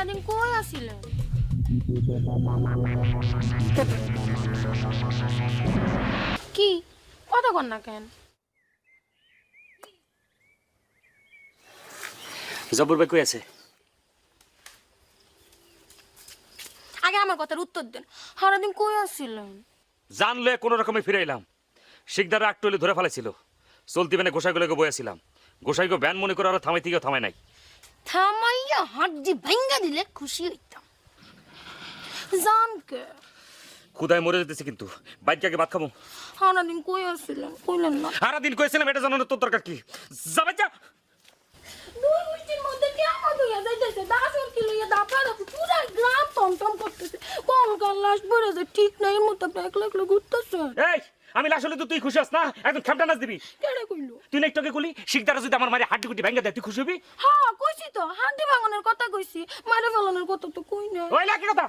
সারাদিন কই আছিলেন কি? কথা কর না কেন? জব্বর ভাই কই আছে? আগে আমার কথার উত্তর দেন। সারাদিন কই আছিলেন? জানলে কোনো রকমে ফিরে এলাম। শিকদার আগ টলে ধরে ফেলেছিল চলতি মানে গোসাইগুলোকে বয়েছিলাম গোসাইকে ব্যান মনে করে আরও থামাই থেকে থামাই নাই। থামাইয়া হাড্ডি ভাঙ্গা দিলে খুশি হইতাম। জান কে? ক্ষুদায় মরে যেতেছি কিন্তু। বাইক আগে ভাত খাব। সারাদিন কই আছিলেন কইলেন না। সারাদিন কয়েছিলাম এটা জানানোর তোর দরকার কি? যাবে যা দুই মিনিটের মধ্যে হইয়া যাইতেছে? কি লইয়া দাপড়া পুরা গ্রাম টমটম করতেছে। কোন কাল লাশ যায় ঠিক নাই এর মধ্যে আপনি একলা একলা ঘুরতেছে এই আমি লাশ হলে তো তুই খুশি আস না? একদম খেমটা নাচ দিবি। কেডে কইলো? তুই না একটু আগে কলি শিকদারা যদি আমার মারি হাড্ডি গুটি ভেঙে দেয় তুই খুশি হবি? হ্যাঁ তো হাঁটি ভাঙনের কথা কইছি মারা ফেলানোর কথা তো কই না ওই লাকি কথা!